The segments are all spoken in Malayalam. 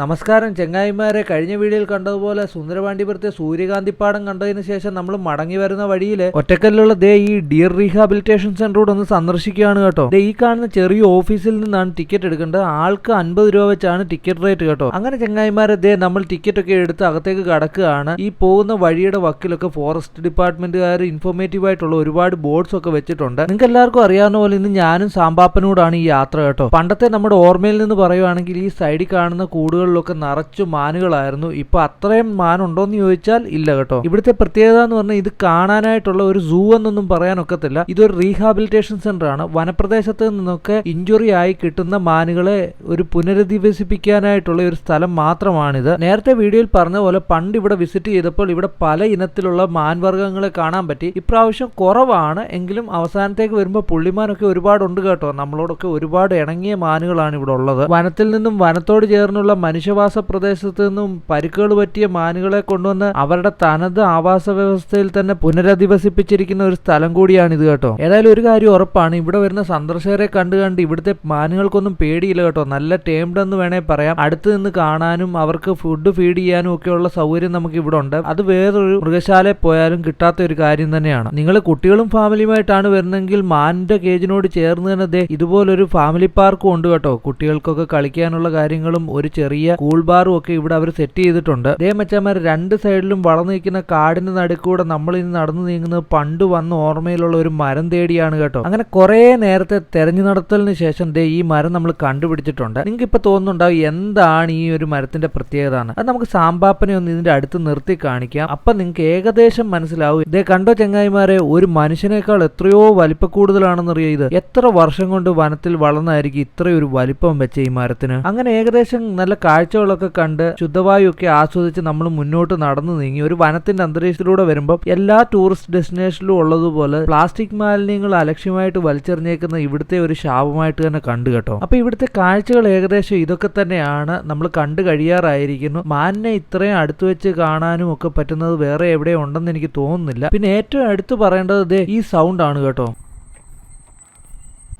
നമസ്കാരം. ചെങ്ങായിമാരെ കഴിഞ്ഞ വീഡിയോയിൽ കണ്ടതുപോലെ സുന്ദരപാണ്ഡിപുരത്തെ സൂര്യകാന്തിപ്പാടം കണ്ടതിന് ശേഷം നമ്മൾ മടങ്ങി വരുന്ന വഴിയിൽ ഒറ്റക്കല്ലുള്ള ദേ ഈ ഡിയർ റീഹാബിലിറ്റേഷൻ സെന്ററോട് ഒന്ന് സന്ദർശിക്കുകയാണ് കേട്ടോ. ദേ ഈ കാണുന്ന ചെറിയ ഓഫീസിൽ നിന്നാണ് ടിക്കറ്റ് എടുക്കേണ്ടത്. ആൾക്ക് അൻപത് രൂപ വെച്ചാണ് ടിക്കറ്റ് റേറ്റ് കേട്ടോ. അങ്ങനെ ചെങ്ങായിമാരെ ദേ നമ്മൾ ടിക്കറ്റ് ഒക്കെ എടുത്ത് അകത്തേക്ക് കടക്കുകയാണ്. ഈ പോകുന്ന വഴിയുടെ വക്കിലൊക്കെ ഫോറസ്റ്റ് ഡിപ്പാർട്ട്മെന്റുകാർ ഇൻഫോർമേറ്റീവ് ആയിട്ടുള്ള ഒരുപാട് ബോർഡ്സ് ഒക്കെ വെച്ചിട്ടുണ്ട്. നിങ്ങൾക്ക് എല്ലാവർക്കും അറിയാവുന്ന പോലെ ഇന്ന് ഞാനും സാമ്പാപ്പനോടാണ് ഈ യാത്ര കേട്ടോ. പണ്ടത്തെ നമ്മുടെ ഓർമ്മയിൽ നിന്ന് പറയുവാണെങ്കിൽ ഈ സൈഡിൽ കാണുന്ന കൂടുകളിലൊക്കെ നിറച്ചു മാനുകളായിരുന്നു. ഇപ്പൊ അത്രയും മാനുണ്ടോന്ന് ചോദിച്ചാൽ ഇല്ല കേട്ടോ. ഇവിടുത്തെ പ്രത്യേകത എന്ന് പറഞ്ഞാൽ ഇത് കാണാനായിട്ടുള്ള ഒരു സൂ എന്നൊന്നും പറയാനൊക്കത്തില്ല. ഇതൊരു റീഹാബിലിറ്റേഷൻ സെന്റർ ആണ് വനപ്രദേശത്ത് നിന്നൊക്കെ ഇഞ്ചുറി ആയി കിട്ടുന്ന മാനുകളെ ഒരു പുനരധിവസിപ്പിക്കാനായിട്ടുള്ള ഒരു സ്ഥലം മാത്രമാണിത്. നേരത്തെ വീഡിയോയിൽ പറഞ്ഞ പോലെ പണ്ട് ഇവിടെ വിസിറ്റ് ചെയ്തപ്പോൾ ഇവിടെ പല ഇനത്തിലുള്ള മാൻവർഗങ്ങളെ കാണാൻ പറ്റി. ഇപ്രാവശ്യം കുറവാണ്. എങ്കിലും അവസാനത്തേക്ക് വരുമ്പോൾ പുള്ളിമാനൊക്കെ ഒരുപാടുണ്ട് കേട്ടോ. നമ്മളോടൊക്കെ ഒരുപാട് ഇണങ്ങിയ മാനുകളാണ് ഇവിടെ ഉള്ളത്. വനത്തിൽ നിന്നും വനത്തോട് ചേർന്നുള്ള മനുഷ്യവാസ പ്രദേശത്തു നിന്നും പരിക്കുകൾ പറ്റിയ മാനുകളെ കൊണ്ടുവന്ന് അവരുടെ തനത് ആവാസ വ്യവസ്ഥയിൽ തന്നെ പുനരധിവസിപ്പിച്ചിരിക്കുന്ന ഒരു സ്ഥലം കൂടിയാണ് ഇത് കേട്ടോ. ഏതായാലും ഒരു കാര്യം ഉറപ്പാണ് ഇവിടെ വരുന്ന സന്ദർശകരെ കണ്ടു കണ്ട് ഇവിടുത്തെ മാനുകൾക്കൊന്നും പേടിയില്ല കേട്ടോ. നല്ല ടേംഡ് എന്ന് വേണേ പറയാം. അടുത്ത് നിന്ന് കാണാനും അവർക്ക് ഫുഡ് ഫീഡ് ചെയ്യാനും ഒക്കെയുള്ള സൗകര്യം നമുക്ക് ഇവിടെ ഉണ്ട്. അത് വേറൊരു മൃഗശാലയിൽ പോയാലും കിട്ടാത്ത ഒരു കാര്യം തന്നെയാണ്. നിങ്ങൾ കുട്ടികളും ഫാമിലിയുമായിട്ടാണ് വരുന്നതെങ്കിൽ മാനിന്റെ കേജിനോട് ചേർന്ന് തന്നെ ഇതുപോലൊരു ഫാമിലി പാർക്കും ഉണ്ട് കേട്ടോ. കുട്ടികൾക്കൊക്കെ കളിക്കാനുള്ള കാര്യങ്ങളും ഒരു ചെറിയ കൂൾ ബാറും ഒക്കെ ഇവിടെ അവർ സെറ്റ് ചെയ്തിട്ടുണ്ട്. ദേ മെച്ചാമാർ രണ്ട് സൈഡിലും വളർന്നു നിൽക്കുന്ന കാടിന്റെ നടുക്കൂടെ നമ്മൾ ഇന്ന് നടന്നു നീങ്ങുന്നത് പണ്ട് വന്ന ഓർമ്മയിലുള്ള ഒരു മരം തേടിയാണ് കേട്ടോ. അങ്ങനെ കുറെ നേരത്തെ തെരഞ്ഞു നടത്തലിന് ശേഷം ദേ ഈ മരം നമ്മൾ കണ്ടുപിടിച്ചിട്ടുണ്ട്. നിങ്ങൾക്ക് ഇപ്പൊ തോന്നുന്നുണ്ടാവും എന്താണ് ഈ ഒരു മരത്തിന്റെ പ്രത്യേകത എന്ന്. അത് നമുക്ക് സാമ്പാപ്പനെ ഒന്ന് ഇതിന്റെ അടുത്ത് നിർത്തി കാണിക്കാം. അപ്പൊ നിങ്ങൾക്ക് ഏകദേശം മനസ്സിലാവും. ഇതേ കണ്ടോ ചെങ്ങായിമാരെ ഒരു മനുഷ്യനേക്കാൾ എത്രയോ വലിപ്പ കൂടുതലാണെന്നറിയാം ഇത്? എത്ര വർഷം കൊണ്ട് വനത്തിൽ വളർന്നായിരിക്കും ഇത്രയൊരു വലിപ്പം വെച്ച ഈ മരത്തിന്? അങ്ങനെ ഏകദേശം നല്ല കാഴ്ചകളൊക്കെ കണ്ട് ശുദ്ധവായുവൊക്കെ ആസ്വദിച്ച് നമ്മൾ മുന്നോട്ട് നടന്നു നീങ്ങി. ഒരു വനത്തിന്റെ അന്തരീക്ഷത്തിലൂടെ വരുമ്പോൾ എല്ലാ ടൂറിസ്റ്റ് ഡെസ്റ്റിനേഷനിലും ഉള്ളതുപോലെ പ്ലാസ്റ്റിക് മാലിന്യങ്ങൾ അലക്ഷ്യമായിട്ട് വലിച്ചെറിഞ്ഞേക്കുന്ന ഇവിടുത്തെ ഒരു ശാപമായിട്ട് തന്നെ കണ്ടു കേട്ടോ. അപ്പൊ ഇവിടുത്തെ കാഴ്ചകൾ ഏകദേശം ഇതൊക്കെ തന്നെയാണ്. നമ്മൾ കണ്ടു കഴിയാറായിരിക്കുന്നു. മാനിനെ ഇത്രയും അടുത്തു വെച്ച് കാണാനും ഒക്കെ പറ്റുന്നത് വേറെ എവിടെ ഉണ്ടെന്ന് എനിക്ക് തോന്നുന്നില്ല. പിന്നെ ഏറ്റവും അടുത്ത് പറയേണ്ടത് ഈ സൗണ്ട് ആണ് കേട്ടോ.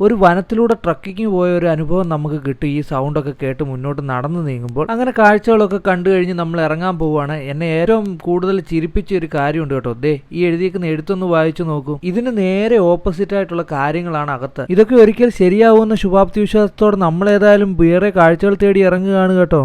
ഒരു വനത്തിലൂടെ ട്രക്കിങ് പോയ ഒരു അനുഭവം നമുക്ക് കിട്ടും. ഈ സൗണ്ടൊക്കെ കേട്ട് മുന്നോട്ട് നടന്നു നീങ്ങുമ്പോൾ അങ്ങനെ കാഴ്ചകളൊക്കെ കണ്ടു കഴിഞ്ഞ് നമ്മൾ ഇറങ്ങാൻ പോവുകയാണ്. എന്നെ ഏറ്റവും കൂടുതൽ ചിരിപ്പിച്ച ഒരു കാര്യമുണ്ട് കേട്ടോ. ദേ ഈ എഴുതിയിരിക്കുന്ന എഴുത്തൊന്ന് വായിച്ചു നോക്കും. ഇതിന് നേരെ ഓപ്പോസിറ്റ് ആയിട്ടുള്ള കാര്യങ്ങളാണ് അകത്ത്. ഇതൊക്കെ ഒരിക്കൽ ശരിയാവുമെന്ന ശുഭാപ്തി വിശ്വാസത്തോടെ നമ്മൾ ഏതായാലും വേറെ കാഴ്ചകൾ തേടി ഇറങ്ങുകയാണ് കേട്ടോ.